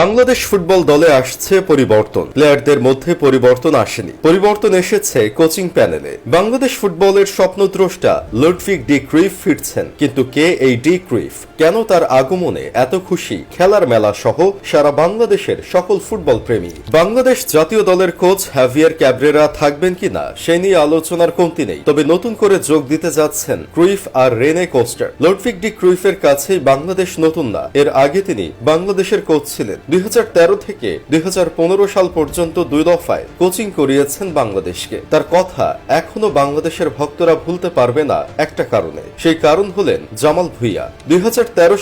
Bangladesh football দলে আসছে পরিবর্তন। প্লেয়ারদের মধ্যে পরিবর্তন আসেনি। পরিবর্তন এসেছে কোচিং প্যানেলে। বাংলাদেশ ফুটবলের স্বপ্নদ্রষ্টা লুডভিক ডি ক্রিফ ফিরছেন। কিন্তু কে এই ডি ক্রিফ? কেন তার আগমনে এত খুশি? খেলার মেলা সহ সারা বাংলাদেশের সকল ফুটবল প্রেমী। বাংলাদেশ জাতীয় দলের কোচ হ্যাভিয়ার ক্যাবরেরা থাকবেন কিনা, সে নিয়ে আলোচনার কমতি নেই। তবে নতুন করে যোগ দিতে যাচ্ছেন ক্রুইফ আর রেনে কোস্টার। লুডভিক ডি ক্রুইফের কাছেই বাংলাদেশ নতুন না। এর আগে তিনি বাংলাদেশের কোচ ছিলেন। দুই হাজার তেরো থেকে দুই হাজার পনেরো সাল পর্যন্ত দুই দফায় কোচিং করিয়েছেন বাংলাদেশকে। তার কথা এখনও বাংলাদেশের ভক্তরা ভুলতে পারবে না একটা কারণে। সেই কারণ হলেন জামাল ভুইয়া। দুই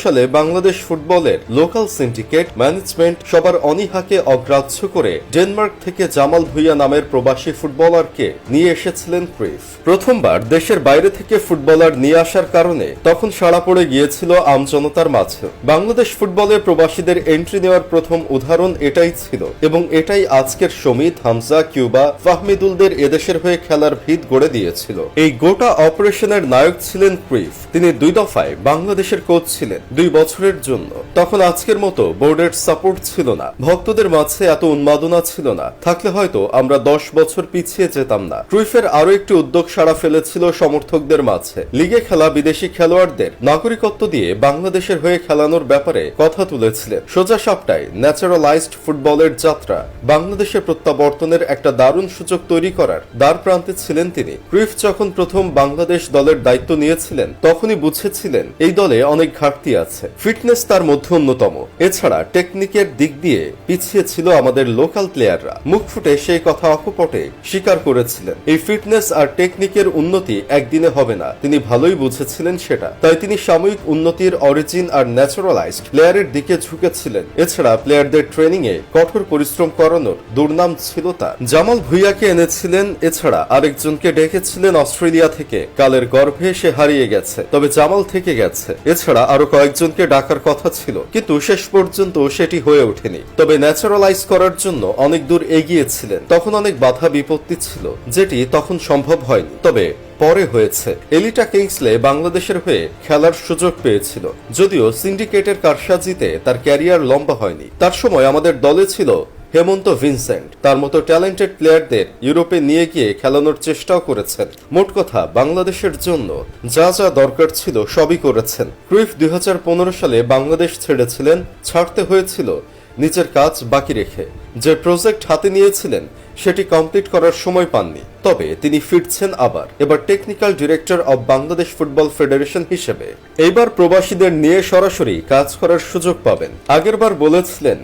সালে বাংলাদেশ ফুটবলের লোকাল সিন্ডিকেট ম্যানেজমেন্ট সবার অনীহাকে অগ্রাহ্য করে ডেনমার্ক থেকে জামাল ভুইয়া নামের প্রবাসী ফুটবলারকে নিয়ে এসেছিলেন ক্রিফ। প্রথমবার দেশের বাইরে থেকে ফুটবলার নিয়ে আসার কারণে তখন সাড়া পড়ে গিয়েছিল আমজনতার মাঝে বাংলাদেশ ফুটবলে প্রবাসীদের এন্ট্রি নেওয়ার প্রথম উদাহরণ এটাই ছিল এবং এটাই আজকের সমিত হামজা, কিউবা, ফাহমিদুলদের এদেশের হয়ে খেলার ভিত গড়ে দিয়েছিল। এই গোটা অপারেশনের নায়ক ছিলেন ক্রিফ। তিনি দুই দফায় বাংলাদেশের কোচ ছিলেন দুই বছরের জন্য। তখন আজকের মতো বোর্ডের সাপোর্ট ছিল না। ভক্তদের মাঝে এত উন্মাদনা ছিল না। থাকলে হয়তো আমরা দশ বছর পিছিয়ে যেতাম না। ক্রুইফের আরও একটি উদ্যোগ সাড়া ফেলেছিল সমর্থকদের মাঝে। লিগে খেলা বিদেশি খেলোয়াড়দের নাগরিকত্ব দিয়ে বাংলাদেশের হয়ে খেলানোর ব্যাপারে কথা তুলেছিলেন। সোজা সাপটায় ন্যাচারালাইজড ফুটবলের যাত্রা। বাংলাদেশে প্রত্যাবর্তনের একটা দারুণ সুযোগ তৈরি করার দ্বার প্রান্তে ছিলেন তিনি। ক্রিফ যখন প্রথম বাংলাদেশ দলের দায়িত্ব নিয়েছিলেন, তখনই বুঝেছিলেন এই দলে অনেক ঘাটতি আছে। ফিটনেস তার মধ্যে অন্যতম। এছাড়া টেকনিকের দিক দিয়ে পিছিয়ে ছিল আমাদের লোকাল প্লেয়াররা। মুখ ফুটে সেই কথা অকপটে স্বীকার করেছিলেন। এই ফিটনেস আর টেকনিকের উন্নতি একদিনে হবে না। তিনি ভালোই বুঝেছিলেন সেটা। তাই তিনি সাময়িক উন্নতির অরিজিন আর ন্যাচারালাইজড প্লেয়ারের দিকে ঝুঁকেছিলেন। এছাড়া প্লেয়ারদের ট্রেনিং এ কঠোর পরিশ্রম করানোর দুর্নাম ছিল তার। জামাল ভুইয়াকে এনেছিলেন, এছাড়া আরেকজনকে ডেকেছিলেন অস্ট্রেলিয়া থেকে। কালের গর্ভে সে হারিয়ে গেছে, তবে জামাল থেকে গেছে। এছাড়া আরও কয়েকজনকে ডাকার কথা ছিল, কিন্তু শেষ পর্যন্ত সেটি হয়ে ওঠেনি। তবে ন্যাচারালাইজ করার জন্য অনেক দূর এগিয়েছিলেন। তখন অনেক বাধা বিপত্তি ছিল, যেটি তখন সম্ভব হয়নি। তবে পরে হয়েছে। এলিটা কিংসলে বাংলাদেশের হয়ে খেলার সুযোগ পেয়েছিল। যদিও সিন্ডিকেটের কারসাজিতে তার ক্যারিয়ার লম্বা হয়নি। তার সময় আমাদের দলে ছিল হেমন্ত ভিনসেন্ট। তার মতো ট্যালেন্টেড প্লেয়ারদের ইউরোপে নিয়ে গিয়ে খেলানোর চেষ্টাও করেছেন। মোট কথা, বাংলাদেশের জন্য যা যা দরকার ছিল সবই করেছেন। ক্রুইফ দুই হাজার পনেরো সালে বাংলাদেশ ছেড়েছিলেন, ছাড়তে হয়েছিল নিজের কাজ বাকি রেখে যে প্রজেক্ট হাতে নিয়েছিলেন, সেটি কমপ্লিট করার সময় পাননি। তবে তিনি ফিরছেন আবার। এবার technical director of Bangladesh football federation হিসেবে। এইবার প্রবাসীদের নিয়ে সরাসরি কাজ করার সুযোগ পাবেন। আগেরবার বলেছিলেন